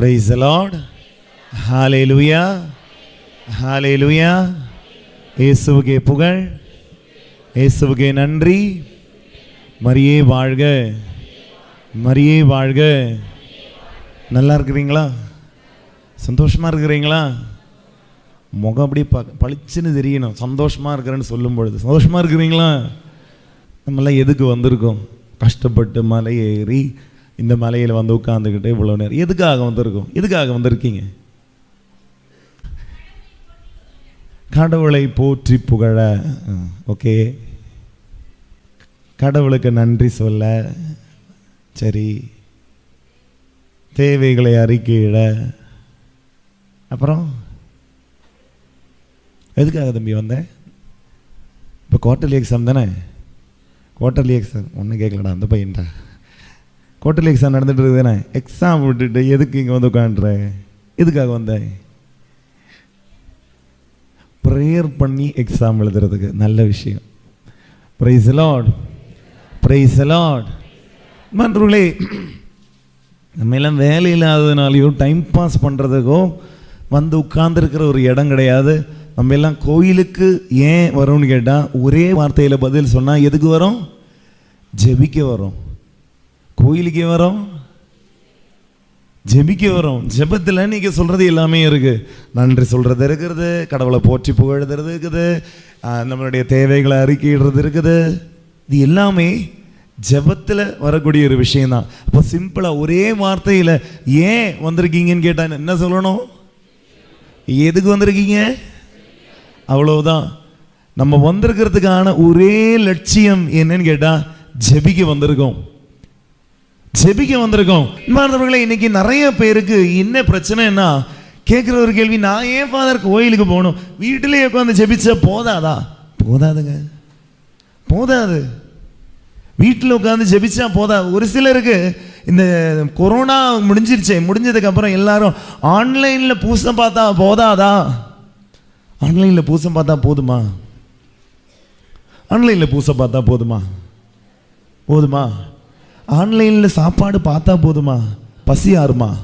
Price Lord ஹாலே லுயா ஹாலே லுயா இயேசுவுக்கே புகழ். இயேசுவுக்கே நன்றி. மரியே வாழ்க. மரியே வாழ்க. நல்லா இருக்கிறீங்களா? சந்தோஷமாக இருக்கிறீங்களா? முகம் அப்படியே ப பளிச்சுன்னு தெரியணும். சந்தோஷமாக இருக்கிறேன்னு சொல்லும் பொழுது சந்தோஷமாக இருக்கிறீங்களா? நம்மளாம் எதுக்கு வந்திருக்கோம்? கஷ்டப்பட்டு மலை ஏறி இந்த மலையில் வந்து உட்காந்துக்கிட்டு இவ்வளோ நேரம். எதுக்காக வந்திருக்கோம்? எதுக்காக வந்திருக்கீங்க? கடவுளை போற்றி புகழ. ஓகே. கடவுளுக்கு நன்றி சொல்ல. சரி. தேவைகளை அறிக்கையிட அப்புறம்? எதுக்காக தம்பி வந்தேன் இப்போ குவார்டர்லி எக்ஸாம் தானே? குவார்டர்லி எக்ஸாம் ஒன்றும் கேட்கலடா அந்த பையன்டா. ஹோட்டல் எக்ஸாம் நடந்துட்டு இருக்குதுண்ணே எக்ஸாம் விட்டுட்டு எதுக்கு இங்கே வந்து உட்காண்ட்ற எதுக்காக வந்தேன் ப்ரேயர் பண்ணி எக்ஸாம் எழுதுறதுக்கு நல்ல விஷயம். ப்ரைஸ் லார்ட் ப்ரைஸ் லார்ட் மன்றே நம்ம எல்லாம் வேலை இல்லாததுனாலையோ டைம் பாஸ் பண்ணுறதுக்கோ வந்து உட்கார்ந்துருக்கிற ஒரு இடம் கிடையாது. நம்ம எல்லாம் கோயிலுக்கு ஏன் வரோம்னு கேட்டால் ஒரே வார்த்தையில் பதில் சொன்னால் எதுக்கு வரோம்? ஜெபிக்க வரோம். கோயிலுக்கே வரோம். ஜெபிக்க வரோம். ஜெபத்தில் நீங்கள் சொல்கிறது எல்லாமே இருக்குது நன்றி சொல்கிறது இருக்கிறது கடவுளை போற்றி புகழ்கிறது இருக்குது. நம்மளுடைய தேவைகளை அறிக்கையிடுறது இருக்குது. இது எல்லாமே ஜெபத்தில் வரக்கூடிய ஒரு விஷயந்தான் அப்போ சிம்பிளாக ஒரே வார்த்தையில் ஏன் வந்திருக்கீங்கன்னு கேட்டால் என்ன சொல்லணும்? எதுக்கு வந்திருக்கீங்க? அவ்வளோதான் நம்ம வந்திருக்கிறதுக்கான ஒரே லட்சியம் என்னன்னு கேட்டால் ஜெபிக்க வந்திருக்கோம். ஜெபிக்க வந்திருக்கோம். மாணவர்களே இன்னைக்கு நிறைய பேருக்கு என்ன பிரச்சனைன்னா கேட்குற ஒரு கேள்வி நான் ஏன் ஃபாதர் கோயிலுக்கு போகணும்? வீட்டிலேயே உட்காந்து ஜெபிச்சா போதாதா? போதாதுங்க. போதாது. வீட்டில் உட்காந்து ஜெபிச்சா போதா? ஒரு சிலருக்கு இந்த கொரோனா முடிஞ்சிருச்சே. முடிஞ்சதுக்கப்புறம் எல்லாரும் ஆன்லைனில் பூசம் பார்த்தா போதாதா? ஆன்லைனில் பூசம் பார்த்தா போதுமா? ஆன்லைனில் பூசம் பார்த்தா போதுமா? போதுமா? ஆன்லைனில் சாப்பாடு பார்த்தா போதுமா? பசி ஆறுமா?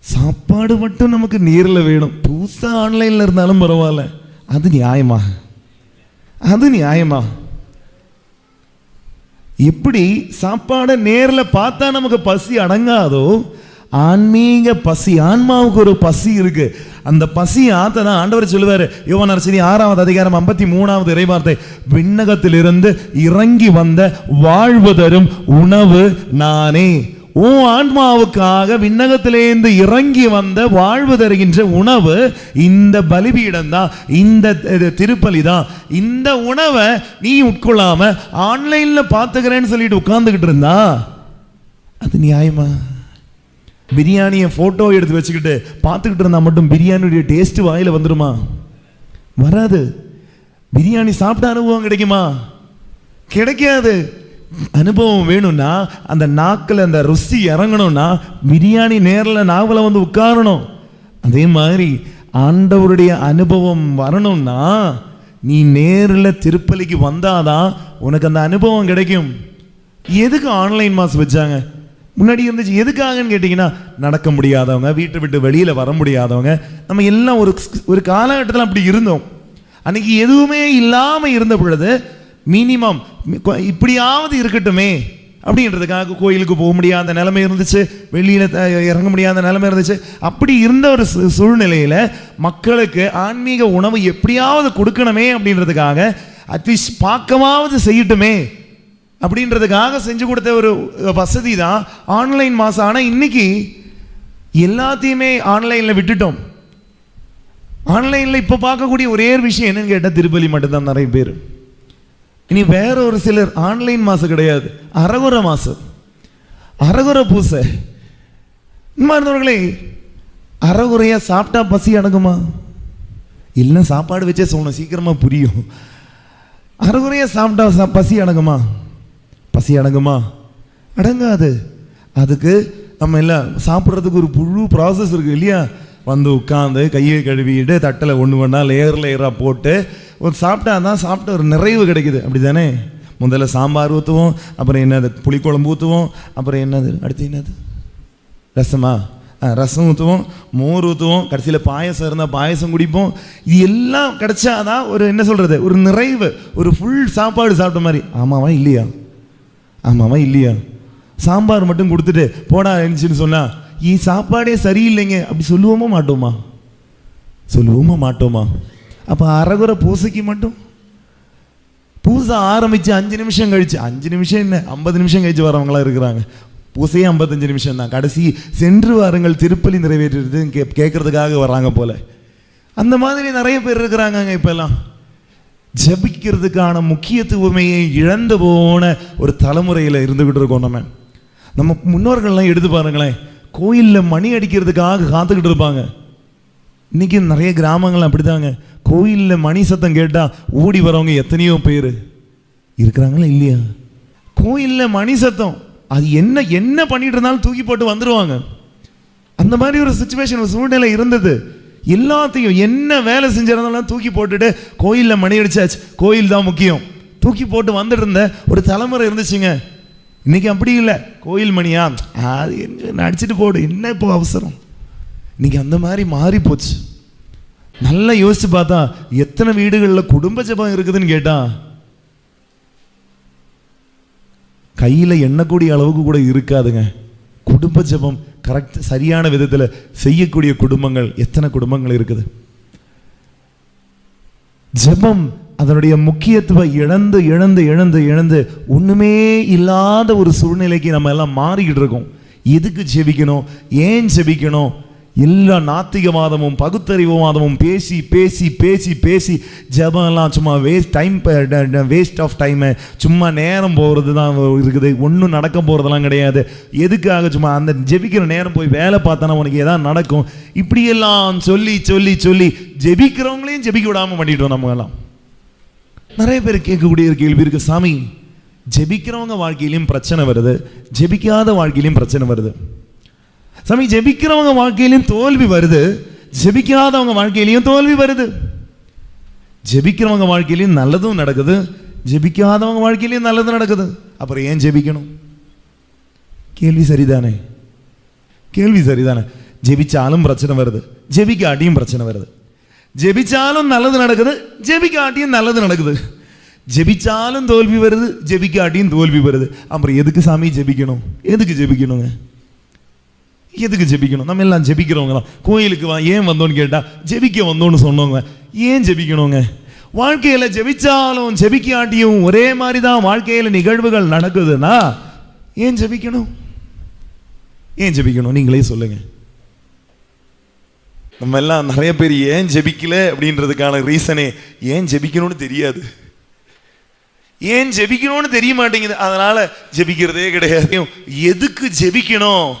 சாப்பாடு மட்டும் நமக்கு நேரில் வேணும். புதுசாக ஆன்லைனில் இருந்தாலும் பரவாயில்ல. அது நியாயமா? அது நியாயமா? எப்படி சாப்பாடை நேரில் பார்த்தா நமக்கு பசி அடங்காதோ ஆன்மீக பசி ஆன்மாவுக்கு ஒரு பசி இருக்கு. அந்த பசி ஆத்த தான் ஆண்டவர் சொல்லுவார். யோவான் அரசதி ஆறாவது அதிகாரம் ஐம்பத்தி மூணாவது இறைவார்த்தை. விண்ணகத்திலிருந்து இறங்கி வந்த வாழ்வு தரும் உணவு நானே. ஓ ஆன்மாவுக்காக விண்ணகத்திலேருந்து இறங்கி வந்த வாழ்வு தருகின்ற உணவு இந்த பலிபீடம் தான் இந்த இது திருப்பலி தான் இந்த உணவை நீ உட்கொள்ளாம ஆன்லைனில் பார்த்துக்கிறேன்னு சொல்லிட்டு உட்காந்துக்கிட்டு இருந்தா அது நியாயமா? பிரியாணியை ஃபோட்டோ எடுத்து வச்சுக்கிட்டு பார்த்துக்கிட்டு இருந்தால் மட்டும் பிரியாணியுடைய டேஸ்ட் வாயில் வந்துடுமா வராது. பிரியாணி சாப்பிட்ட அனுபவம் கிடைக்குமா? கிடைக்காது. அனுபவம் வேணும்னா அந்த நாக்கில் அந்த ருசி இறங்கணும்னா பிரியாணி நேரில் நாவில் வந்து உட்காரணும். அதே மாதிரி ஆண்டவருடைய அனுபவம் வரணும்னா நீ நேரில் திருப்பலிக்கு வந்தாதான் உனக்கு அந்த அனுபவம் கிடைக்கும். எதுக்கு ஆன்லைன் மாஸ் வச்சாங்க? முன்னாடி இருந்துச்சு. எதுக்காகன்னு கேட்டிங்கன்னா நடக்க முடியாதவங்க வீட்டை விட்டு வெளியில் வர முடியாதவங்க நம்ம எல்லாம் ஒரு ஒரு காலகட்டத்தில் அப்படி இருந்தோம். அன்றைக்கி எதுவுமே இல்லாமல் இருந்த பொழுது மினிமம் இப்படியாவது இருக்கட்டுமே அப்படின்றதுக்காக கோயிலுக்கு போக முடியாத நிலைமை இருந்துச்சு வெளியில் இறங்க முடியாத நிலைமை இருந்துச்சு. அப்படி இருந்த ஒரு சூழ்நிலையில் மக்களுக்கு ஆன்மீக உணவு எப்படியாவது கொடுக்கணுமே அப்படின்றதுக்காக அட்லீஸ்ட் பார்க்கவாவது செய்யட்டுமே அப்படின்றதுக்காக செஞ்சு கொடுத்த ஒரு வசதி தான் ஆன்லைன் மாதம் ஆனால் இன்னைக்கு எல்லாத்தையுமே ஆன்லைனில் விட்டுட்டோம். ஆன்லைனில் இப்போ பார்க்கக்கூடிய ஒரே ஒரு விஷயம் என்னன்னு கேட்டால் திருப்பலி மட்டும்தான் நிறைய பேர். இனி வேற ஒரு சிலர் ஆன்லைன் மாசம் கிடையாது. அரகுர மாசம் அரகுர பூசை. இருந்தவர்களே அறகுறையாக சாப்பிட்டா பசி அடங்குமா? இல்லை சாப்பாடு வச்சே சொல்லணும் சீக்கிரமாக புரியும். அறகுறையாக சாப்பிட்டா சா- பசி அடங்குமா? பசி அடங்குமா? அடங்காது. அதுக்கு நம்ம எல்லாம் சாப்பிட்றதுக்கு ஒரு புழு ப்ராசஸ் இருக்கு இல்லையா? வந்து உட்காந்து கையை கழுவிட்டு தட்டில் ஒன்று ஒன்றா லேயர் லேயராக போட்டு ஒரு சாப்பிட்டா தான் சாப்பிட்ட ஒரு நிறைவு கிடைக்குது. அப்படி தானே முதல்ல சாம்பார் ஊற்றுவோம் அப்புறம் என்னது? புளிக்குழம்பு ஊற்றுவோம் அப்புறம் என்னது? அடுத்து என்னது? ரசமா? ரசம் ஊற்றுவோம் மோர் ஊற்றுவோம் கடைசியில் பாயசம் இருந்தால் பாயசம் குடிப்போம். இது எல்லாம் கிடைச்சாதான் ஒரு என்ன சொல்கிறது ஒரு நிறைவு ஒரு ஃபுல் சாப்பாடு சாப்பிட்ட மாதிரி. ஆமாவா இல்லையா? ஆமாவா இல்லையா? சாம்பார் மட்டும் கொடுத்துட்டு போடா இருந்துச்சுன்னு சொன்னால் ஈ சாப்பாடே சரியில்லைங்க. அப்படி சொல்லுவோமா மாட்டோமா? சொல்லுவோமா மாட்டோமா? அப்போ அறகுறை பூசைக்கு மட்டும்? பூசை ஆரம்பித்து அஞ்சு நிமிஷம் கழிச்சு அஞ்சு நிமிஷம் என்ன? ஐம்பது நிமிஷம் கழிச்சு வரவங்களா இருக்கிறாங்க. பூசையே ஐம்பத்தஞ்சு நிமிஷம் தான். கடைசி சென்று வாருங்கள் திருப்பலி நிறைவேற்றுறது கே கேட்குறதுக்காக வர்றாங்க போல. அந்த மாதிரி நிறைய பேர் இருக்கிறாங்க இப்போல்லாம். ஜபிக்கிறதுக்கான முக்கியத்துவமையை இழந்து போன ஒரு தலைமுறையில் இருந்துக்கிட்டு இருக்கோம் நம்ம. நம்ம முன்னோர்கள்லாம் எடுத்து பாருங்களேன் கோயிலில் மணி அடிக்கிறதுக்காக காத்துக்கிட்டு இருப்பாங்க. இன்றைக்கி நிறைய கிராமங்கள் அப்படிதாங்க கோயிலில் மணி சத்தம் கேட்டால் ஓடி வரவங்க எத்தனையோ பேர். இருக்கிறாங்களா இல்லையா? கோயிலில் மணி சத்தம். அது என்ன என்ன பண்ணிட்டு இருந்தாலும் தூக்கி போட்டு வந்துடுவாங்க அந்த மாதிரி ஒரு சுச்சுவேஷன் ஒரு சூழ்நிலை இருந்தது. எல்லாத்தையும் என்ன வேலை செஞ்சிருந்தாலும் தூக்கி போட்டுட்டு கோயிலில் மணி அடிச்சாச்சு. கோயில் தான் முக்கியம். தூக்கி போட்டு வந்துட்டு இருந்த ஒரு தலைமுறை இருந்துச்சுங்க. இன்னைக்கு அப்படி இல்லை. கோயில் மணியா? அது என்ன அடிச்சுட்டு போடு. என்ன இப்போ அவசரம்? இன்னைக்கு அந்த மாதிரி மாறி போச்சு. நல்லா யோசித்து பார்த்தா எத்தனை வீடுகளில் குடும்ப ஜெபம் இருக்குதுன்னு கேட்டா கையில் எண்ணக்கூடிய அளவுக்கு கூட இருக்காதுங்க. குடும்ப ஜெபம் கரெக்ட் சரியான விதத்தில் செய்யக்கூடிய குடும்பங்கள் எத்தனை குடும்பங்கள் இருக்குது? ஜெபம் அதனுடைய முக்கியத்துவம் இழந்து இழந்து இழந்து இழந்து ஒன்றுமே இல்லாத ஒரு சூழ்நிலைக்கு நம்ம எல்லாம் மாறிக்கிட்டு இருக்கோம். எதுக்கு ஜெபிக்கணும்? ஏன் ஜெபிக்கணும்? எல்லா நாத்திகவாதமும் பகுத்தறிவுவாதமும் பேசி பேசி பேசி பேசி ஜெபம் எல்லாம் சும்மா waste time waste of time சும்மா நேரம் போகிறது தான் இருக்குது. ஒன்றும் நடக்க போகிறதெல்லாம் கிடையாது. எதுக்காக சும்மா அந்த ஜெபிக்கிற நேரம் போய் வேலை பார்த்தானா உனக்கு எதாவது நடக்கும்? இப்படியெல்லாம் சொல்லி சொல்லி சொல்லி ஜெபிக்கிறவங்களையும் ஜெபிக்க விடாமல் பண்ணிட்டோம் நம்ம நிறைய பேர் கேட்கக்கூடிய ஒரு கேள்வி இருக்கு. சாமி ஜெபிக்கிறவங்க வாழ்க்கையிலையும் பிரச்சனை வருது. ஜெபிக்காத வாழ்க்கையிலையும் பிரச்சனை வருது. சாமி ஜெபிக்கிறவங்க வாழ்க்கையிலையும் தோல்வி வருது. ஜெபிக்காதவங்க வாழ்க்கையிலையும் தோல்வி வருது. ஜெபிக்கிறவங்க வாழ்க்கையிலையும் நல்லதும் நடக்குது. ஜெபிக்காதவங்க வாழ்க்கையிலையும் நல்லதும் நடக்குது. அப்புறம் ஏன் ஜெபிக்கணும்? கேள்வி சரிதானே? கேள்வி சரிதானே? ஜெபிச்சாலும் பிரச்சனை வருது. ஜெபிக்காட்டியும் பிரச்சனை வருது. ஜெபிச்சாலும் நல்லது நடக்குது. ஜெபிக்காட்டியும் நல்லது நடக்குது. ஜெபிச்சாலும் தோல்வி வருது. ஜெபிக்காட்டியும் தோல்வி வருது. அப்புறம் எதுக்கு சாமி ஜெபிக்கணும்? எதுக்கு ஜெபிக்கணுங்க? எதுக்கு ஜெபிக்கணும்? நம்ம எல்லாம் ஜெபிக்கிறவங்க தான் கோயிலுக்கு வா ஏன் வந்தோன்னு கேட்டால் ஜெபிக்க வந்தோன்னு சொன்னவங்க. ஏன் ஜெபிக்கணுங்க? வாழ்க்கையில ஜெபிச்சாலும் ஜெபிக்காட்டியும் ஒரே மாதிரி தான் வாழ்க்கையில நிகழ்வுகள் நடக்குதுன்னா ஏன் ஜெபிக்கணும்? ஏன் ஜெபிக்கணும்? நீங்களே சொல்லுங்க. நம்ம எல்லாம் நிறைய பேர் ஏன் ஜெபிக்கல அப்படின்றதுக்கான ரீசனே ஏன் ஜெபிக்கணும்னு தெரியாது. ஏன் ஜெபிக்கணும்னு தெரிய மாட்டேங்குது. அதனால ஜெபிக்கிறதே கிடையாது. எதுக்கு ஜெபிக்கணும்?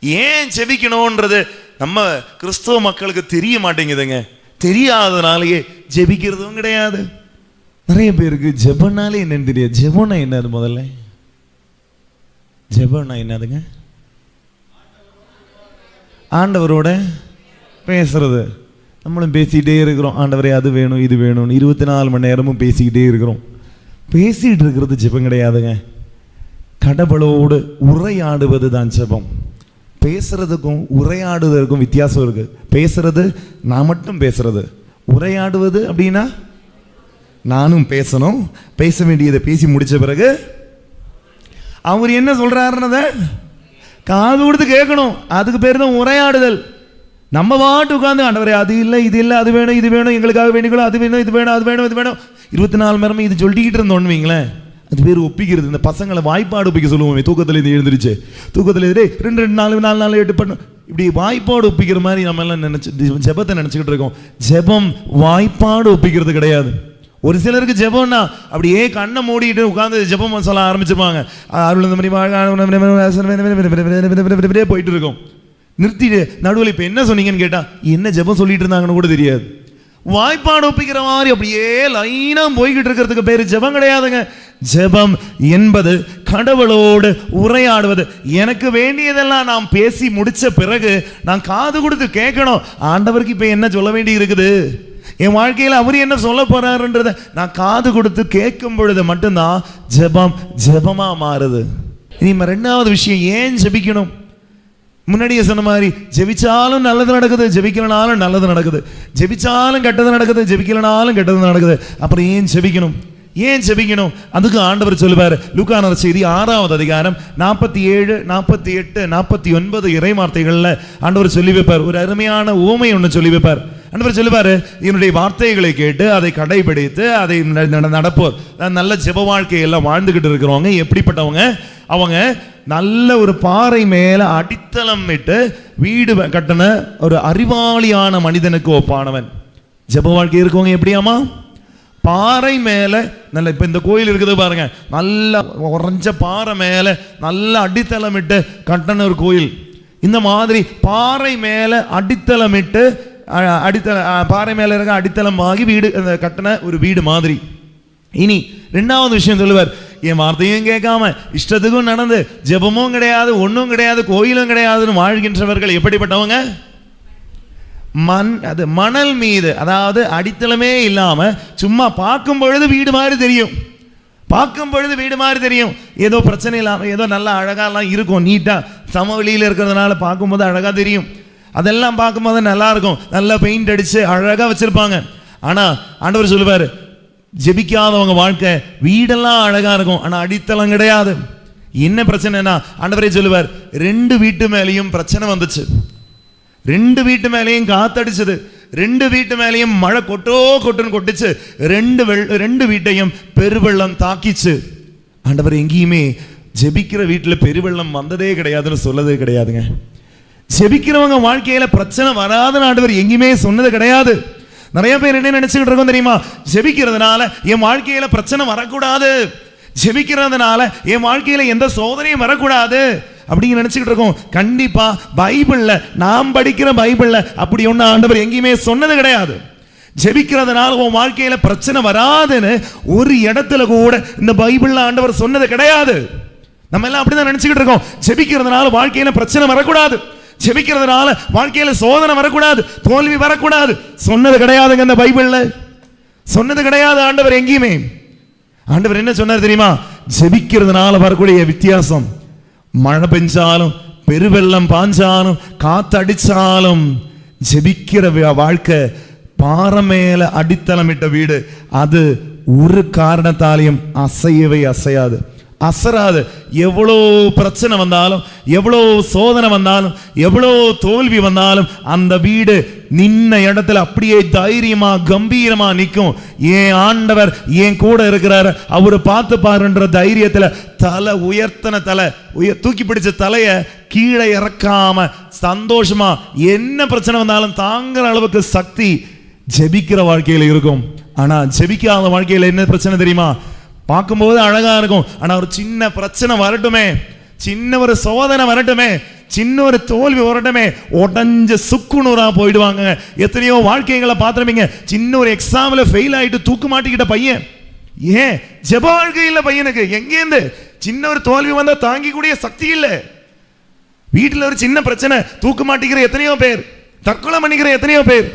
ஏன் ஜெபிக்கணும்ன்றது நம்ம கிறிஸ்தவ மக்களுக்கு தெரிய மாட்டேங்குதுங்க. தெரியாதனாலேயே ஜெபிக்கிறதும் கிடையாது. நிறைய பேருக்கு ஜெபனாலே என்னன்னு தெரியாது. ஜெபனா என்னது முதல்ல? ஜெபனா என்னதுங்க? ஆண்டவரோட பேசுறது. நம்மளும் பேசிக்கிட்டே இருக்கிறோம். ஆண்டவரே அது வேணும் இது வேணும்னு இருபத்தி நாலு மணி நேரமும் பேசிக்கிட்டே இருக்கிறோம். பேசிகிட்டு இருக்கிறது ஜெபம் கிடையாதுங்க. கடவுளோடு உரையாடுவது தான் ஜெபம். பேசுறதுக்கும் உரையாடுவதற்கும் வித்தியாசம் இருக்கு. பேசுறது நான் மட்டும் பேசுறது. உரையாடுவது அப்படின்னா நானும் பேசணும். பேச வேண்டியதை பேசி முடிச்ச பிறகு அவர் என்ன சொல்றாருன்னத காது கொடுத்து கேட்கணும். அதுக்கு பேர் தான் உரையாடுதல். நம்ம பாட்டு உட்காந்து ஆண்டவரே அது இல்லை இது இல்லை அது வேணும் இது வேணும் எங்களுக்காக வேண்டிக்கணும் அது வேணும் இது வேணும் அது வேணும் இது வேணும். இருபத்தி நாலு நேரமும் இது சொல்லிக்கிட்டு இருந்தோன்னு வைங்களேன். அது பேர் ஒப்பிக்கிறது. இந்த பசங்களை வாய்ப்பாடு ஒப்பிக்க சொல்லுவோமே தூக்கத்தில் இது எழுந்திருச்சு. தூக்கத்தில் இது டேய், ரெண்டு ரெண்டு நாலு நாலு நாலு எட்டு பண்ணு இப்படி வாய்ப்பாடு ஒப்பிக்கிற மாதிரி நம்ம எல்லாம் நினைச்சு ஜெபத்தை நினச்சிக்கிட்டு இருக்கோம். ஜெபம் வாய்ப்பாடு ஒப்பிக்கிறது கிடையாது. ஒரு சிலருக்கு ஜெபம்னா அப்படியே கண்ணை மூடிட்டு உட்காந்து ஜெபம் சொல்ல ஆரம்பிச்சிருப்பாங்க அருள் மாதிரி போயிட்டு இருக்கும். நிறுத்திட்டு நடுவில் இப்போ என்ன சொன்னீங்கன்னு கேட்டால் என்ன ஜெபம் சொல்லிட்டு இருந்தாங்கன்னு கூட தெரியாது. வாய்ப்பாடு ஒப்பிக்கிற மாதிரி அப்படியே லைனாக போய்கிட்டு இருக்கிறதுக்கு பேர் ஜெபம் கிடையாதுங்க. ஜெபம் என்பது கடவுளோடு உரையாடுவது. எனக்கு வேண்டியதெல்லாம் நாம் பேசி முடித்த பிறகு நான் காது கொடுத்து கேட்கணும். ஆண்டவருக்கு இப்போ என்ன சொல்ல வேண்டி இருக்குது? என் வாழ்க்கையில் அவர் என்ன சொல்ல போறாருன்றத நான் காது கொடுத்து கேட்கும் பொழுது மட்டும்தான் ஜெபம் ஜெபமாக மாறுது. இனிமே ரெண்டாவது விஷயம் ஏன் ஜெபிக்கணும்? முன்னாடியே சொன்ன மாதிரி ஜெபிச்சாலும் நல்லது நடக்குது ஜெபிக்கலனாலும் நல்லது நடக்குது. ஜெபிச்சாலும் கெட்டது நடக்குது ஜெபிக்கலனாலும் கெட்டது நடக்குது. அப்புறம் ஏன் ஜெபிக்கணும்? ஏன் ஜெபிக்கணும்? அதுக்கு ஆண்டவர் சொல்லுவார். லுக்கான செய்தி ஆறாவது அதிகாரம் நாற்பத்தி ஏழு நாற்பத்தி எட்டு நாற்பத்தி ஒன்பது இறைவார்த்தைகள்ல ஆண்டவர் சொல்லி வைப்பார். ஒரு அருமையான ஊமை ஒன்று சொல்லி வைப்பார். ஆண்டவர் சொல்லுவார் என்னுடைய வார்த்தைகளை கேட்டு அதை கடைபிடித்து அதை நடப்போர் நல்ல ஜெப வாழ்க்கையெல்லாம் வாழ்ந்துக்கிட்டு இருக்கிறவங்க எப்படிப்பட்டவங்க? அவங்க நல்ல ஒரு பாறை மேலே அடித்தளம் விட்டு வீடு கட்டின ஒரு அறிவாளியான மனிதனுக்கு ஒப்பானவன். ஜெப வாழ்க்கை இருக்கவங்க எப்படியாமா பாறை மேலே நல்ல இப்போ இந்த கோயில் இருக்குது பாருங்க. நல்ல உறைஞ்ச பாறை மேலே நல்ல அடித்தளமிட்டு கட்டின ஒரு கோயில். இந்த மாதிரி பாறை மேலே அடித்தளமிட்டு அடித்தள பாறை மேலே இருக்க அடித்தளமாகி வீடு அந்த கட்டின ஒரு வீடு மாதிரி. இனி ரெண்டாவது விஷயம் சொல்லுவார். என் வார்த்தையும் கேட்காம இஷ்டத்துக்கும் நடந்து ஜெபமும் கிடையாது ஒன்றும் கிடையாது கோயிலும் கிடையாதுன்னு வாழ்கின்றவர்கள் எப்படிப்பட்டவங்க? மண் அது மணல் மீது அதாவது அடித்தளமே இல்லாம சும்மா பார்க்கும் பொழுது வீடு மாதிரி தெரியும். பார்க்கும் பொழுது வீடு மாதிரி தெரியும். ஏதோ பிரச்சனை இல்லாமல் ஏதோ நல்லா அழகாலாம் இருக்கும் நீட்டா சமவெளியில் இருக்கிறதுனால பார்க்கும்போது அழகா தெரியும். அதெல்லாம் பார்க்கும்போது நல்லா இருக்கும் நல்லா பெயிண்ட் அடிச்சு அழகா வச்சிருப்பாங்க. ஆனா ஆண்டவர் சொல்லுவாரு ஜெபிக்காதவங்க வாழ்க்கை வீடெல்லாம் அழகா இருக்கும் ஆனா அடித்தளம் கிடையாது. என்ன பிரச்சனைனா ஆண்டவரே சொல்லுவார் ரெண்டு வீட்டு மேலேயும் பிரச்சனை வந்துச்சு. ரெண்டு வீட்டு மேலேயும் காத்தடிச்சது. ரெண்டு வீட்டு மேலேயும் மழை கொட்டோ கொட்டுன்னு கொட்டுச்சு. ரெண்டு வெள் ரெண்டு வீட்டையும் பெருவெள்ளம் தாக்கிச்சு. ஆண்டவர் எங்கேயுமே ஜெபிக்கிற வீட்டில் பெருவெள்ளம் வந்ததே கிடையாதுன்னு சொல்லதே கிடையாதுங்க. ஜெபிக்கிறவங்க வாழ்க்கையில பிரச்சனை வராதுன்னு ஆண்டவர் எங்கேயுமே சொன்னது கிடையாது. நிறைய பேர் என்ன நினைச்சுக்கிட்டு இருக்கோம் தெரியுமா? ஜெபிக்கிறதுனால என் வாழ்க்கையில பிரச்சனை வரக்கூடாது. ஜெபிக்கிறதுனால என் வாழ்க்கையில எந்த சோதனையும் வரக்கூடாது. அப்படின்னு நினைச்சுக்கிட்டு இருக்கோம். கண்டிப்பா பைபிள்ல நாம் படிக்கிற பைபிள்ல அப்படி ஒண்ணு ஆண்டவர் எங்கேயுமே சொன்னது கிடையாது. ஜெபிக்கிறதுனால உன் வாழ்க்கையில பிரச்சனை வராதுன்னு ஒரு இடத்துல கூட இந்த பைபிள்ல ஆண்டவர் சொன்னது கிடையாது. நம்ம எல்லாம் அப்படிதான் நினைச்சுக்கிட்டு இருக்கோம். ஜெபிக்கிறதுனால வாழ்க்கையில பிரச்சனை வரக்கூடாது. ஜெபிக்கிறதுனால வாழ்க்கையில சோதனை வரக்கூடாது. தோல்வி வரக்கூடாது. சொன்னது கிடையாதுங்க இந்த பைபிள்ல. சொன்னது கிடையாது ஆண்டவர் எங்கேயுமே. ஆண்டவர் என்ன சொன்னார் தெரியுமா? ஜெபிக்கிறதுனால வரக்கூடிய வித்தியாசம். மழை பெஞ்சாலும் பெருவெள்ளம் பாஞ்சாலும் காத்தடிச்சாலும் ஜெபிக்கிற வாழ்க்கை பாறை மேல அடித்தளமிட்ட வீடு அது ஒரு காரணத்தாலையும் அசையவே அசையாது அசராது. எவ்வளோ பிரச்சனை வந்தாலும் எவ்வளோ சோதனை வந்தாலும் எவ்வளோ தோல்வி வந்தாலும் அந்த வீடு நின்ன இடத்துல அப்படியே தைரியமா கம்பீரமா நிற்கும். என் ஆண்டவர் என் கூட இருக்கிறாரு? அவரு பார்த்து பாருன்ற தைரியத்துல தலை உயர்த்தன தலை உயர் தூக்கி பிடிச்ச தலையை கீழே இறக்காம சந்தோஷமா என்ன பிரச்சனை வந்தாலும் தாங்குற அளவுக்கு சக்தி ஜெபிக்கிற வாழ்க்கையில இருக்கும். ஆனா ஜெபிக்காத வாழ்க்கையில என்ன பிரச்சனை தெரியுமா? பார்க்கும்போது அழகாக இருக்கும். ஆனால் ஒரு சின்ன பிரச்சனை வரட்டுமே. சின்ன ஒரு சோதனை வரட்டுமே. சின்ன ஒரு தோல்வி வரட்டுமே. உடஞ்ச சுக்குநூறாக போயிடுவாங்க. எத்தனையோ வாழ்க்கைகளை பார்த்துருப்பீங்க. சின்ன ஒரு எக்ஸாமில் ஃபெயில் ஆகிட்டு தூக்கு மாட்டிக்கிட்ட பையன். ஏன்? ஜெப வாழ்க்கை பையனுக்கு. எங்கேருந்து சின்ன ஒரு தோல்வி வந்தால் தாங்கிக்கூடிய சக்தி இல்லை. வீட்டில் ஒரு சின்ன பிரச்சனை. தூக்கு மாட்டிக்கிற எத்தனையோ பேர். தற்கொலை பண்ணிக்கிற எத்தனையோ பேர்.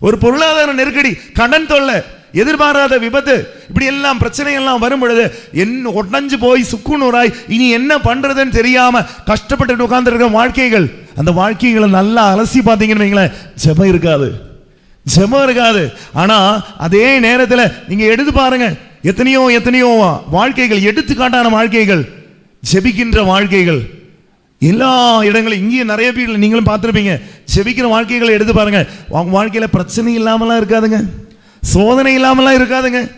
ஒரு பொருளாதார நெருக்கடி. கடன் தொல்லை. எதிர்பாராத விபத்து இப்படி எல்லாம் பிரச்சனை எல்லாம் வரும் பொழுது என்ன உடஞ்சு போய் சுக்குநூறாய் இனி என்ன பண்றதுன்னு தெரியாம கஷ்டப்பட்டு உட்கார்ந்துருக்க வாழ்க்கைகள் அந்த வாழ்க்கைகளை நல்லா அலசி பார்த்தீங்கன்னு வைங்களேன் ஜெபம் இருக்காது. ஜெபம் இருக்காது. ஆனா அதே நேரத்தில் நீங்க எடுத்து பாருங்க எத்தனையோ எத்தனையோ வாழ்க்கைகள் எடுத்துக்காட்டான வாழ்க்கைகள் ஜெபிக்கின்ற வாழ்க்கைகள். எல்லா இடங்களும் இங்கேயும் நிறைய பேர் நீங்களும் பார்த்துருப்பீங்க செபிக்கிற வாழ்க்கைகளை எடுத்து பாருங்க. அவங்க வாழ்க்கையில பிரச்சனை இல்லாமலாம் இருக்காதுங்க. சோதனை இல்லாமலாம் இருக்காதுங்க.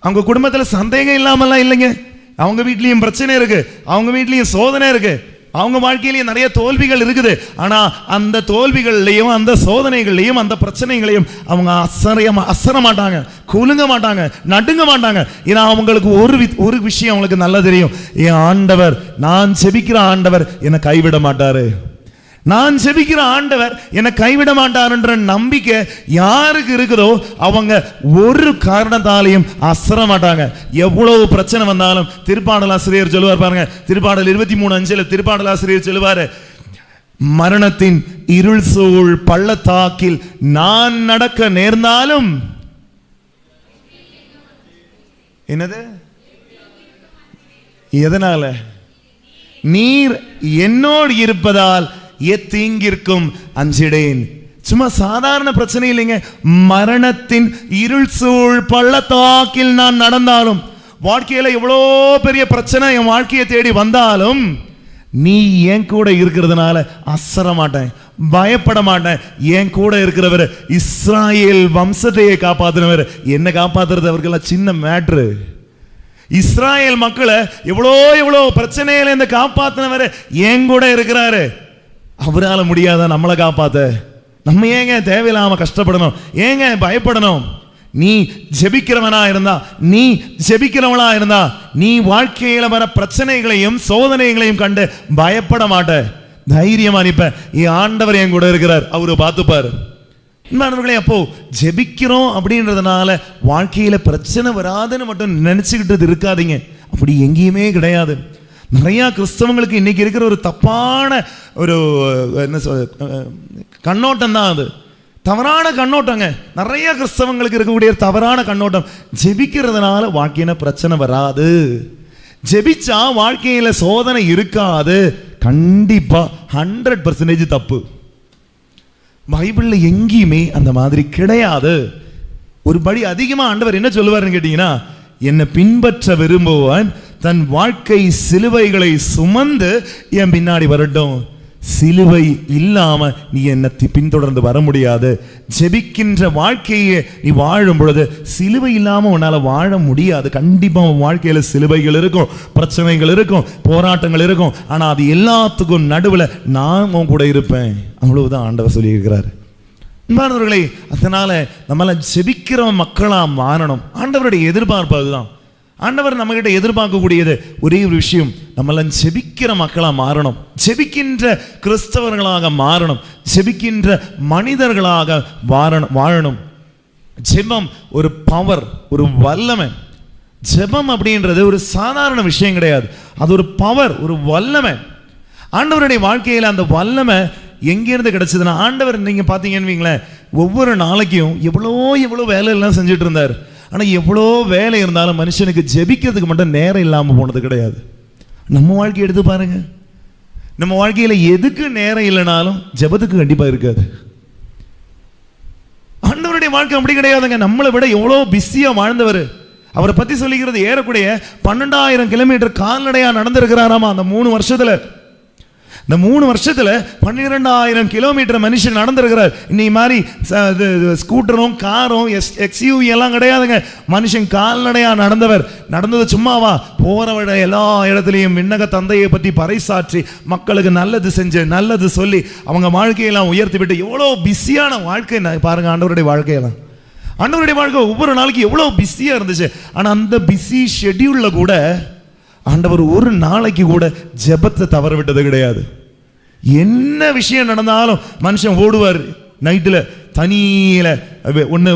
அவங்க குடும்பத்தில் சந்தேகம் இல்லாமலாம் இல்லைங்க. அவங்க வீட்லேயும் பிரச்சனை இருக்கு. அவங்க வீட்லேயும் சோதனை இருக்கு. அவங்க வாழ்க்கையிலேயும் நிறைய தோல்விகள் இருக்குது. ஆனால் அந்த தோல்விகள்லையும் அந்த சோதனைகள்லையும் அந்த பிரச்சனைகளையும் அவங்க அசரையமாக அசர மாட்டாங்க. குலுங்க மாட்டாங்க. நடுங்க மாட்டாங்க. ஏன்னா அவங்களுக்கு ஒரு வி- ஒரு விஷயம் அவங்களுக்கு நல்லா தெரியும். என் ஆண்டவர் நான் செபிக்கிற ஆண்டவர் என்னை கைவிட மாட்டார். நான் செபிக்கிற ஆண்டவர் என்னை கைவிட மாட்டார்ன்ற நம்பிக்கை யாருக்கு இருக்குதோ அவங்க ஒரு காரணத்தாலையும் அசர மாட்டாங்க. எவ்வளவு பிரச்சனை வந்தாலும் திருப்பாடல் ஆசிரியர் சொல்லுவார் பாருங்க. திருப்பாடல் இருபத்தி மூணு அஞ்சுல திருப்பாடல் ஆசிரியர் சொல்லுவாரு மரணத்தின் இருள் சூழ் பள்ளத்தாக்கில் நான் நடக்க நேர்ந்தாலும் என்னது? எதனால? நீர் என்னோடு இருப்பதால் எத்தீங்கிற்கும் அஞ்சிடேன். சும்மா சாதாரண பிரச்சனை இல்லைங்க. மரணத்தின் இருள் சூழ் பள்ளத்தாக்கில் நான் நடந்தாலும் வாழ்க்கையில எவ்வளோ பெரிய பிரச்சனை என் வாழ்க்கையை தேடி வந்தாலும் நீ என் கூட இருக்கிறதுனால அசர மாட்டேன் பயப்பட மாட்டேன். என் கூட இருக்கிறவர் இஸ்ராயேல் வம்சத்தையே காப்பாத்தினவர். என்ன காப்பாத்துறது அவர்களெல்லாம் சின்ன மேட்ரு. இஸ்ராயேல் மக்களை எவ்வளோ எவ்வளோ பிரச்சனையில இருந்து காப்பாத்தினவர் என் கூட இருக்கிறாரு. அவரால முடியாத நம்மளை காப்பாத்த? நம்ம ஏங்க தேவையில்லாம கஷ்டப்படணும்? ஏங்க பயப்படணும்? நீ ஜெபிக்கிறவனா இருந்தா நீ ஜெபிக்கிறவளா இருந்தா நீ வாழ்க்கையில வர பிரச்சனைகளையும் சோதனைகளையும் கண்டு பயப்பட மாட்ட. தைரியமா நிப்ப. என் ஆண்டவர் என் கூட இருக்கிறார். அவரு பார்த்துப்பாரு. அன்பானவர்களே அப்போ ஜெபிக்கிறோம் அப்படின்றதுனால வாழ்க்கையில பிரச்சனை வராதுன்னு மட்டும் நினைச்சுக்கிட்டு இருக்காதீங்க. அப்படி எங்கேயுமே கிடையாது. நிறைய கிறிஸ்தவங்களுக்கு இன்னைக்கு இருக்கிற ஒரு தப்பான ஒரு என்ன சொல் கண்ணோட்டம் தான் அது. தவறான கண்ணோட்டங்க. நிறைய கிறிஸ்தவங்களுக்கு இருக்கக்கூடிய தவறான கண்ணோட்டம். ஜெபிக்கிறதுனால வாழ்க்கையில பிரச்சனை வராது. ஜெபிச்சா வாழ்க்கையில் சோதனை இருக்காது. கண்டிப்பாக ஹண்ட்ரட் பர்சன்டேஜ் தப்பு. பைபிளில் எங்கேயுமே அந்த மாதிரி கிடையாது. ஒரு படி அதிகமாக ஆண்டவர் என்ன சொல்லுவாருன்னு கேட்டிங்கன்னா என்னை பின்பற்ற விரும்புவான் தன் வாழ்க்கை சிலுவைகளை சுமந்து என் பின்னாடி வரட்டும். சிலுவை இல்லாம நீ என்னை பின்தொடர்ந்து வர முடியாது. ஜெபிக்கின்ற வாழ்க்கையை நீ வாழும் பொழுது சிலுவை இல்லாம உன்னால வாழ முடியாது. கண்டிப்பா உன் வாழ்க்கையில சிலுவைகள் இருக்கும் பிரச்சனைகள் இருக்கும் போராட்டங்கள் இருக்கும். ஆனா அது எல்லாத்துக்கும் நடுவுல நான் உன் கூட இருப்பேன். அவ்வளவுதான் ஆண்டவர் சொல்லியிருக்கிறாரு. அன்பானவர்களே அதனால நம்மள ஜெபிக்கிற மக்களா மாறணும். ஆண்டவருடைய எதிர்பார்ப்பு அதுதான். ஆண்டவர் நம்ம கிட்ட எதிர்பார்க்கக்கூடியது ஒரே ஒரு விஷயம் நம்மளாம் ஜெபிக்கிற மக்களாக மாறணும். ஜெபிக்கின்ற கிறிஸ்தவர்களாக மாறணும். ஜெபிக்கின்ற மனிதர்களாக வாழணும் வாழணும். ஜெபம் ஒரு பவர் ஒரு வல்லமை. ஜெபம் அப்படின்றது ஒரு சாதாரண விஷயம் கிடையாது. அது ஒரு பவர் ஒரு வல்லமை. ஆண்டவருடைய வாழ்க்கையில் அந்த வல்லமை எங்கேருந்து கிடச்சிதுன்னா ஆண்டவர் நீங்கள் பார்த்தீங்கன்னு வைங்களேன் ஒவ்வொரு நாளைக்கும் எவ்வளோ எவ்வளோ வேலையெல்லாம் செஞ்சுட்டு இருந்தார். ஆனால் எவ்வளோ வேலை இருந்தாலும் மனுஷனுக்கு ஜெபிக்கிறதுக்கு மட்டும் நேரம் இல்லாமல் போனது கிடையாது. நம்ம வாழ்க்கையை எடுத்து பாருங்கள் நம்ம வாழ்க்கையில் எதுக்கு நேரம் இல்லைனாலும் ஜெபத்துக்கு கண்டிப்பாக இருக்காது. ஆண்டவருடைய வாழ்க்கை அப்படி கிடையாதுங்க. நம்மளை விட எவ்வளோ பிஸியாக வாழ்ந்தவர். அவரை பற்றி சொல்லிக்கிறது ஏறக்கூடிய பன்னெண்டாயிரம் கிலோமீட்டர் கால்நடையாக நடந்திருக்கிறாராமா அந்த மூணு வருஷத்தில். இந்த மூணு வருஷத்தில் பன்னிரெண்டாயிரம் கிலோமீட்டர் மனுஷன் நடந்திருக்கிறார். இன்னை மாதிரி ச- இது- ஸ்கூட்டரும் காரும் எஸ் எக்ஸ்யூவி எல்லாம் கிடையாதுங்க. மனுஷன் கால்நடையாக நடந்தவர். நடந்தது சும்மாவா? போகிற எல்லா இடத்துலையும் விண்ணக தந்தையை பற்றி பறைசாற்றி மக்களுக்கு நல்லது செஞ்சு நல்லது சொல்லி அவங்க வாழ்க்கையெல்லாம் உயர்த்தி விட்டு எவ்வளோ பிஸியான வாழ்க்கை நான் பாருங்க ஆண்டவருடைய வாழ்க்கையெல்லாம். ஆண்டவருடைய வாழ்க்கை ஒவ்வொரு நாளைக்கு எவ்வளோ பிஸியாக இருந்துச்சு. ஆனால் அந்த பிஸி ஷெட்யூலில் கூட ஆண்டவர் ஒரு நாளைக்கு கூட ஜெபத்தை தவற விட்டது கிடையாது. என்ன விஷயம் நடந்தாலும் மனுஷன் ஓடுவார். நைட்டில் தனியில் ஒன்று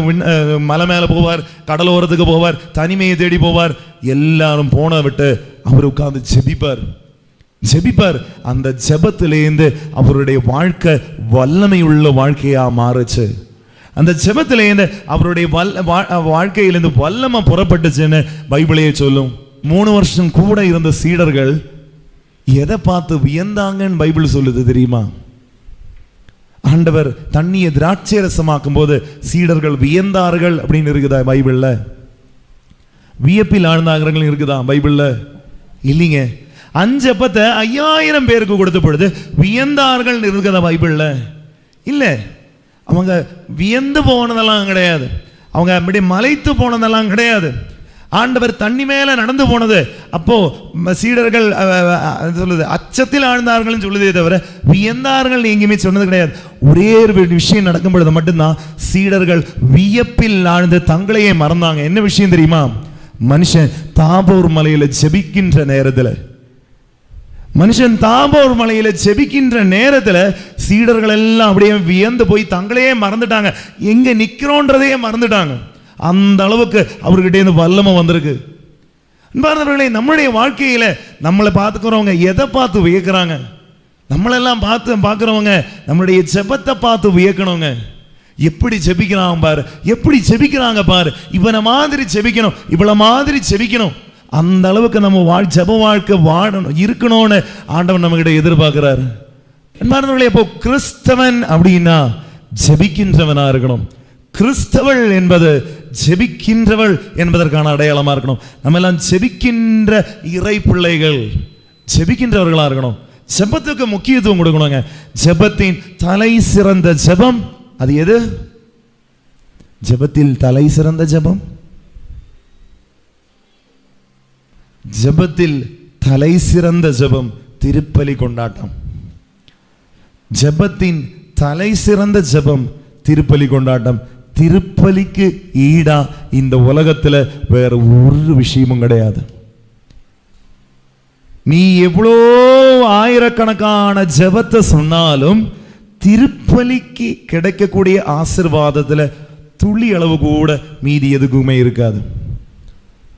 மலை மேலே போவார் கடலோரத்துக்கு போவார் தனிமையை தேடி போவார். எல்லாரும் போன விட்டு அவர் உட்கார்ந்து ஜெபிப்பார். ஜெபிப்பார். அந்த ஜெபத்திலேருந்து அவருடைய வாழ்க்கை வல்லமை உள்ள வாழ்க்கையாக மாறுச்சு. அந்த ஜெபத்திலேருந்து அவருடைய வல்ல வாழ்க்கையிலேருந்து வாழ்க்கையிலிருந்து வல்லமை புறப்பட்டுச்சுன்னு பைபிளையே சொல்லும். மூணு வருஷம் கூட இருந்த சீடர்கள் எதை பார்த்து வியந்தாங்கன்னு பைபிள் சொல்லுது தெரியுமா? ஆண்டவர் தண்ணியை திராட்சை ரசமாக்கும் போது சீடர்கள் வியந்தார்கள் அப்படின்னு இருக்குதா பைபிள்ல? வியப்பில் ஆழ்ந்தார்கள் இருக்குதா பைபிள்ல? இல்லைங்க. அஞ்சு அப்பத்தை ஐயாயிரம் பேருக்கு கொடுத்த பொழுது வியந்தார்கள் இருக்குதா பைபிள்ல? இல்ல. அவங்க வியந்து போனதெல்லாம் கிடையாது. அவங்க அப்படி மலைத்து போனதெல்லாம் கிடையாது. ஆண்டவர் தண்ணி மேல நடந்து போனது. அப்போ சீடர்கள் சொல்லுது அச்சத்தில் ஆழ்ந்தார்கள்னு சொல்லுதே தவிர வியந்தார்கள் எங்கேயுமே சொன்னது கிடையாது. ஒரே ஒரு விஷயம் நடக்கும் பொழுது மட்டும்தான் சீடர்கள் வியப்பில் ஆழ்ந்து தங்களையே மறந்தாங்க. என்ன விஷயம் தெரியுமா? மனுஷன் தாபூர் மலையில ஜெபிக்கின்ற நேரத்துல மனுஷன் தாபோர் மலையில ஜெபிக்கின்ற நேரத்துல சீடர்கள் எல்லாம் அப்படியே வியந்து போய் தங்களையே மறந்துட்டாங்க. எங்க நிக்கிறோன்றதையே மறந்துட்டாங்க. அந்த அளவுக்கு அவர்கிட்ட இருந்து வல்லமை வந்திருக்கு. அன்பார்ந்தவர்களே நம்மளுடைய வாழ்க்கையில் நம்மளை பார்த்துக்கிறவங்க எதை பார்த்து வியக்கிறாங்க? நம்மளெல்லாம் பார்த்து பார்க்குறவங்க நம்மளுடைய ஜெபத்தை பார்த்து வியக்கணுங்க. எப்படி ஜெபிக்கிறாங்க பாரு எப்படி ஜெபிக்கிறாங்க பாரு இவனை மாதிரி ஜெபிக்கணும் இவளை மாதிரி ஜெபிக்கணும். அந்த அளவுக்கு நம்ம வாழ் ஜப வாழ்க்கை வாழணும் இருக்கணும்னு ஆண்டவன் நம்மகிட்ட எதிர்பார்க்கிறாரு. அன்பார்ந்தவர்களே இப்போ கிறிஸ்தவன் அப்படின்னா ஜெபிக்கின்றவனா இருக்கணும். கிறிஸ்தவள் என்பது ஜெபிக்கின்றவள் என்பதற்கான அடையாளமா இருக்கணும். நம்ம எல்லாம் ஜெபிக்கின்ற இறை பிள்ளைகள் ஜெபிக்கின்றவர்களாக இருக்கணும். ஜெபத்துக்கு முக்கியத்துவம் கொடுக்கணுங்க. ஜெபத்தின் தலை சிறந்த ஜெபம் அது எது? ஜெபத்தில் தலை சிறந்த ஜெபம்? ஜெபத்தில் தலை சிறந்த ஜெபம் திருப்பலி கொண்டாட்டம். ஜெபத்தின் தலை சிறந்த ஜெபம் திருப்பலி கொண்டாட்டம். திருப்பலிக்கு ஈடா இந்த உலகத்துல வேற ஒரு விஷயமும் கிடையாது. நீ எவ்வளோ ஆயிரக்கணக்கான ஜெபத்தை சொன்னாலும் திருப்பலிக்கு கிடைக்கக்கூடிய ஆசிர்வாதத்தில் துளி அளவு கூட மீதி எதுக்குமே இருக்காது.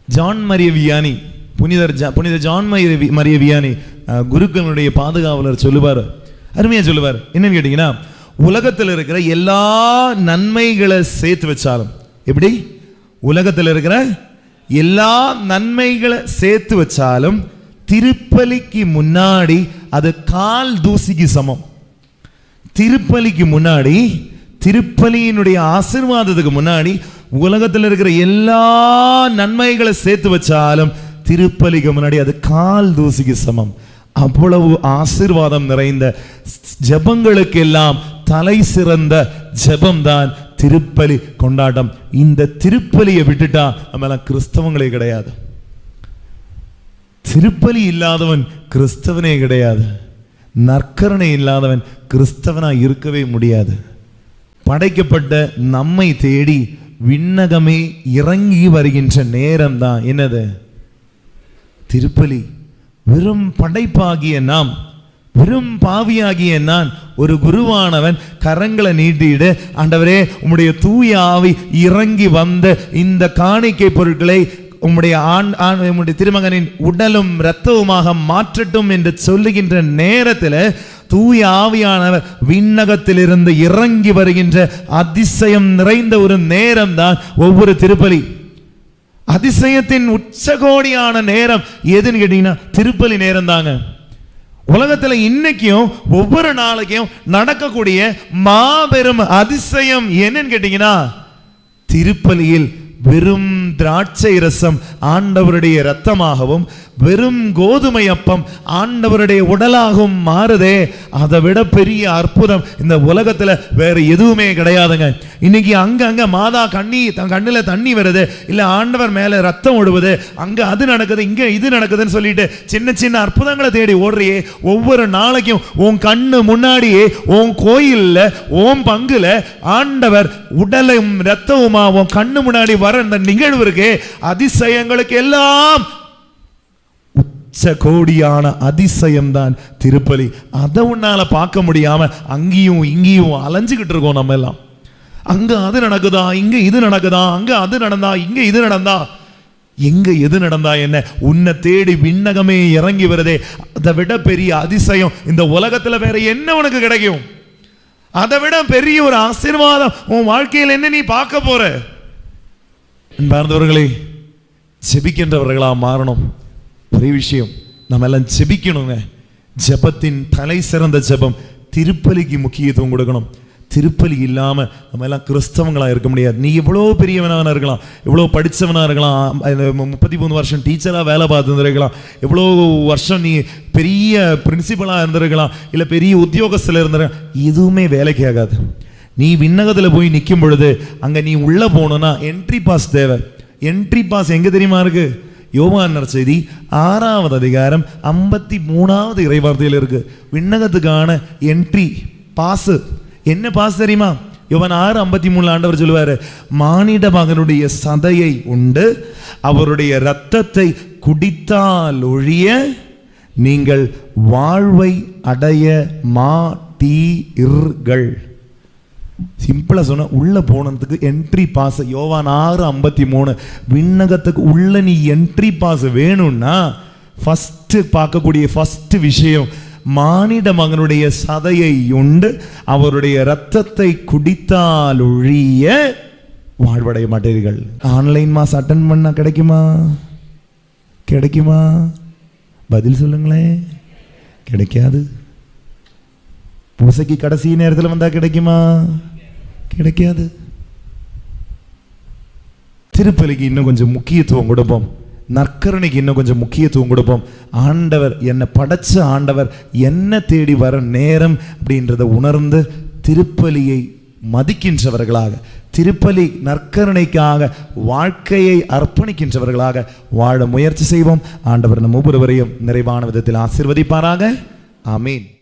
ஜான் மரிய வியானி புனிதர் ஜா- புனித ஜான் மரிய வி- மரிய வியானி குருக்களுடைய பாதுகாவலர் சொல்லுவார். அருமையாக சொல்லுவார். என்னன்னு கேட்டிங்கன்னா உலகத்தில் இருக்கிற எல்லா நன்மைகளை சேர்த்து வச்சாலும். எப்படி? உலகத்தில் இருக்கிற எல்லா நன்மைகளை சேர்த்து வச்சாலும் திருப்பலிக்கு முன்னாடி அது கால் தூசிக்கு சமம். திருப்பலிக்கு முன்னாடி திருப்பலியினுடைய ஆசிர்வாதத்துக்கு முன்னாடி உலகத்தில் இருக்கிற எல்லா நன்மைகளை சேர்த்து வச்சாலும் திருப்பலிக்கு முன்னாடி அது கால் தூசிக்கு சமம். அவ்வளவு ஆசிர்வாதம் நிறைந்த ஜெபங்களுக்கெல்லாம் தலை சிறந்த ஜபம்தான் திருப்பலி கொண்டாட்டம். இந்த திருப்பலியை விட்டுட்டா நம்மளாம் கிறிஸ்தவங்களே கிடையாது. திருப்பலி இல்லாதவன் கிறிஸ்தவனே கிடையாது. நற்கரணை இல்லாதவன் கிறிஸ்தவனா இருக்கவே முடியாது. படைக்கப்பட்ட நம்மை தேடி விண்ணகமே இறங்கி வருகின்ற நேரம் தான் என்னது? திருப்பலி. வெறும் படைப்பாகிய நாம் வெறும் பாவியாகிய நான் ஒரு குருவானவன் கரங்களை நீட்டிடு ஆண்டவரே உம்முடைய தூய ஆவி இறங்கி வந்த இந்த காணிக்கை பொருட்களை உம்முடைய ஆண் ஆண் உம்முடைய திருமகனின் உடலும் இரத்தவுமாக மாற்றட்டும் என்று சொல்லுகின்ற நேரத்தில் தூய ஆவியானவர் விண்ணகத்திலிருந்து இறங்கி வருகின்ற அதிசயம் நிறைந்த ஒரு நேரம் தான் ஒவ்வொரு திருப்பலி. அதிசயத்தின் உச்சகோடியான நேரம் எதுன்னு கேட்டீங்கன்னா திருப்பலி நேரம் தாங்க உலகத்துல இன்னைக்கும் ஒவ்வொரு நாளைக்கும் நடக்கக்கூடிய மாபெரும் அதிசயம் என்னன்னு கேட்டீங்கன்னா திருப்பலியில் வெறும் திராட்சை ரசம் ஆண்டவருடைய இரத்தமாகவும் வெறும் கோதுமை அப்பம் ஆண்டவருடைய உடலாகவும் மாறுதே. அதை விட பெரிய அற்புதம் இந்த உலகத்துல வேற எதுவுமே கிடையாதுங்க. இன்னைக்கு அங்க அங்க மாதா கண்ணி தன் கண்ணுல தண்ணி வருது. இல்ல ஆண்டவர் மேல ரத்தம் ஓடுவது அங்க அது நடக்குது இங்க இது நடக்குதுன்னு சொல்லிட்டு சின்ன சின்ன அற்புதங்களை தேடி ஓடுறியே. ஒவ்வொரு நாளைக்கும் உன் கண்ணு முன்னாடியே உன் கோயில்ல உன் பங்குல ஆண்டவர் உடலும் ரத்தவுமா உன் கண்ணு முன்னாடி வர இந்த நிகழ்வு இருக்கே. அதிசயங்களுக்கு எல்லாம் உச்ச கோடியான அதிசயம் தான் திருப்பலி. அதை உன்னால பார்க்க முடியாம அங்கேயும் இங்கேயும் அலைஞ்சுக்கிட்டு இருக்கோம் நம்ம எல்லாம். அங்க அது நடக்குதா? இங்க இது நடக்குதா? அங்க அது நடந்தா? இங்க இது நடந்தா? எங்க எது நடந்தா என்ன? உன்னை தேடி விண்ணகமே இறங்கி வருதே. அதை விட பெரிய அதிசயம் இந்த உலகத்துல வேற என்ன உனக்கு கிடைக்கும்? அதை விட பெரிய ஒரு ஆசீர்வாதம் உன் வாழ்க்கையில் என்ன நீ பார்க்க போற? அன்பார்ந்தவர்களே ஜெபிக்கின்றவர்களாக மாறணும். பெரிய விஷயம் நம்ம எல்லாம் ஜெபிக்கணுங்க ஜெபத்தின் தலை சிறந்த ஜெபம் திருப்பலிக்கு முக்கியத்துவம் கொடுக்கணும். திருப்பலி இல்லாமல் நம்ம எல்லாம் கிறிஸ்தவங்களாக இருக்க முடியாது. நீ எவ்வளோ பெரியவனாக இருக்கலாம் எவ்வளோ படித்தவனாக இருக்கலாம் முப்பத்தி மூணு வருஷம் டீச்சராக வேலை பார்த்துருக்கலாம் எவ்வளோ வருஷம் நீ பெரிய பிரின்சிபலாக இருந்திருக்கலாம் இல்லை பெரிய உத்தியோகஸ்தில் இருந்திருக்கலாம் எதுவுமே வேலைக்கு ஆகாது. நீ விண்ணகத்தில் போய் நிற்கும் பொழுது அங்கே நீ உள்ளே போகணுன்னா என்ட்ரி பாஸ் தேவை. என்ட்ரி பாஸ் எங்கே தெரியுமா இருக்கு? யோவான் செய்தி ஆறாவது அதிகாரம் ஐம்பத்தி மூணாவது இறைவார்த்தையில் இருக்கு. விண்ணகத்துக்கான என்ட்ரி பாஸ் என்ன பாஸ் தெரியுமா? யோவான் ஆறு ஐம்பத்தி மூணு ஆண்டவர் சொல்லுவாரு மானிட மகனுடைய சதையை உண்டு அவருடைய இரத்தத்தை குடித்தால் ஒழிய நீங்கள் வாழ்வை அடைய மாட்டீர்கள். சிம்பிளாக சொன்ன உள்ளே போனதுக்கு என்ட்ரி பாஸ் யோவான் ஆறு ஐம்பத்தி மூணு விண்ணகத்துக்கு உள்ள நீ என்ட்ரி பாஸ் வேணும்னா ஃபஸ்ட்டு பார்க்கக்கூடிய ஃபர்ஸ்ட் விஷயம் மானிட மகனுடைய சதையை உண்டு அவருடைய இரத்தத்தை குடித்தால் ஒழிய வாழ்வடைய மாட்டீர்கள். ஆன்லைன் மாஸ் அட்டன் பண்ணால் கிடைக்குமா? கிடைக்குமா? பதில் சொல்லுங்களேன். கிடைக்காது. பூசைக்கு கடைசி நேரத்தில் வந்தால் கிடைக்குமா? கிடைக்காது. திருப்பலிக்கு இன்னும் கொஞ்சம் முக்கியத்துவம் கொடுப்போம். நற்கருணைக்கு இன்னும் கொஞ்சம் முக்கியத்துவம் கொடுப்போம். ஆண்டவர் என்னை படைச்ச ஆண்டவர் என்ன தேடி வர நேரம் அப்படின்றத உணர்ந்து திருப்பலியை மதிக்கின்றவர்களாக திருப்பலி நற்கருணைக்காக வாழ்க்கையை அர்ப்பணிக்கின்றவர்களாக வாழ முயற்சி செய்வோம். ஆண்டவர் நம் ஒவ்வொருவரையும் நிறைவான விதத்தில் ஆசிர்வதிப்பாராக. ஆமீன்.